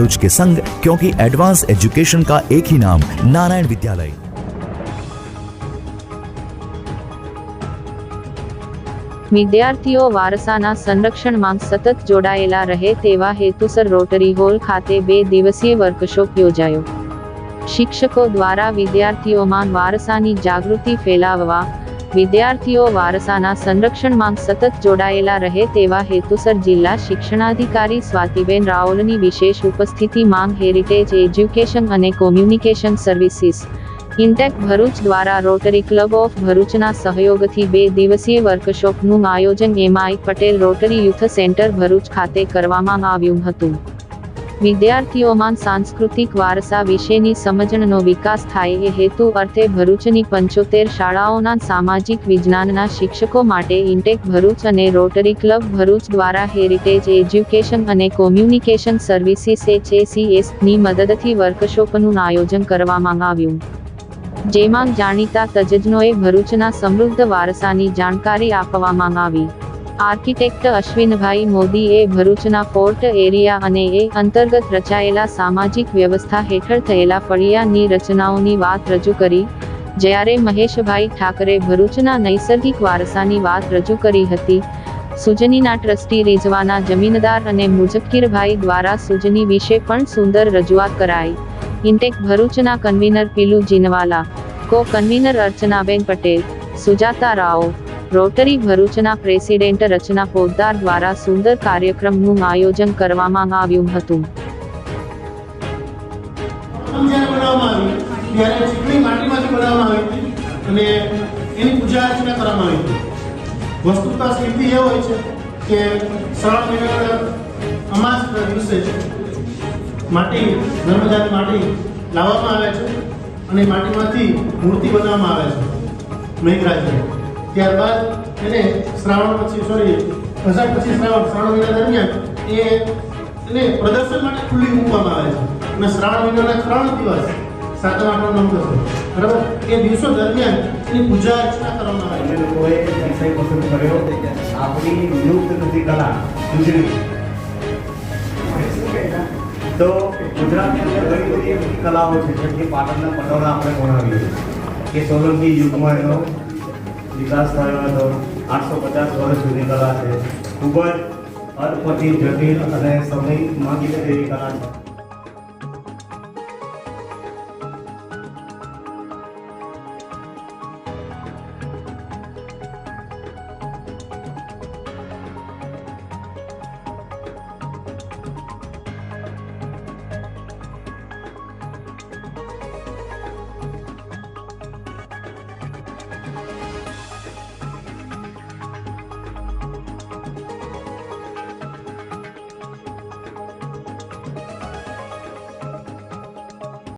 भरूच के संग क्योंकि एडवांस एजुकेशन का एक ही नाम नारायण विद्यालय વિદ્યાર્થીઓ વારસાના સંરક્ષણમાં સતત જોડાયેલા રહે તેવા હેતુસર રોટરી હોલ ખાતે બે દિવસીય વર્કશોપ યોજાયો શિક્ષકો દ્વારા વિદ્યાર્થીઓમાં વારસાની જાગૃતિ ફેલાવવા વિદ્યાર્થીઓ વારસાના સંરક્ષણમાં સતત જોડાયેલા રહે તેવા હેતુસર જિલ્લા શિક્ષણાધિકારી સ્વાતિબેન રાઓલની વિશેષ ઉપસ્થિતિ માંગ હેરિટેજ એજ્યુકેશન અને કોમ્યુનિકેશન સર્વિસીસ ઇન્ટેક ભરૂચ દ્વારા રોટરી ક્લબ ઓફ ભરૂચના સહયોગથી બે દિવસીય વર્કશોપનું આયોજન MI Patel Rotary Youth Centre Bharuch ખાતે કરવામાં આવ્યું હતું. વિદ્યાર્થીઓમાં સાંસ્કૃતિક વારસા વિશેની સમજણનો વિકાસ થાય એ હેતુ અર્થે ભરૂચની પંચોતેર શાળાઓના સામાજિક વિજ્ઞાનના શિક્ષકો માટે ઇન્ટેક ભરૂચ અને રોટરી ક્લબ ભરૂચ દ્વારા હેરિટેજ એજ્યુકેશન અને કોમ્યુનિકેશન સર્વિસીસ એચએસીએસની મદદથી વર્કશોપનું આયોજન કરવામાં આવ્યું. જેમાં જાણીતા તજજ્ઞોએ ભરૂચના સમૃદ્ધ વારસાની જાણકારી આપવામાં આવી. આર્કિટેક્ટ અશ્વિનભાઈ મોદીએ ભરૂચના ફોર્ટ એરિયા અને એ અંતર્ગત રચાયેલા સામાજિક વ્યવસ્થા હેઠળ થયેલા ફળિયાની રચનાઓની વાત રજૂ કરી, જ્યારે મહેશભાઈ ઠાકરે ભરૂચના નૈસર્ગિક વારસાની વાત રજૂ કરી હતી. સુજનીના ટ્રસ્ટી રીઝવાના જમીનદાર અને મુઝક્કીરભાઈ દ્વારા સુજની વિશે પણ સુંદર રજૂઆત કરાઈ. ઇન્ટેક ભરૂચના convener Pilu Jinwala co convener Archanaben Patel, Sujata Rao Rotary ભરૂચના પ્રેસિડેન્ટ રચના પોદ્દાર દ્વારા સુંદર કાર્યક્રમનું આયોજન કરવામાં આવ્યું હતું. લાવવામાં આવે છે અને માટીમાંથી મૂર્તિ બનાવવામાં આવે છે. મેઘરાજની. ત્યારબાદ એને શ્રાવણ પછી સોરી અષાઢ પછી શ્રાવણ શ્રાવણ મહિના દરમિયાન એ એને પ્રદર્શન માટે ખુલ્લી મૂકવામાં આવે છે. અને શ્રાવણ મહિનાના ત્રણ દિવસ સાતમ આઠમ નવ દસ બરાબર? એ દિવસો દરમિયાન એની પૂજા અર્ચના કરવામાં આવે છે. લોકોએ વિષય પસંદ કર્યો આપણી લુપ્ત થતી કલા ગુજરી તો ગુજરાતની અંદર ઘણી બધી કલાઓ છે જેમ કે પાટણના પટોળા આપણે ભણાવીએ કે સોલંકી યુગમાં એનો વિકાસ થયો હતો આઠસો પચાસ વર્ષ જૂની કલા છે. ખૂબ જ અર્થપતિ જટિલ અને સમય માંગી એવી કલા છે.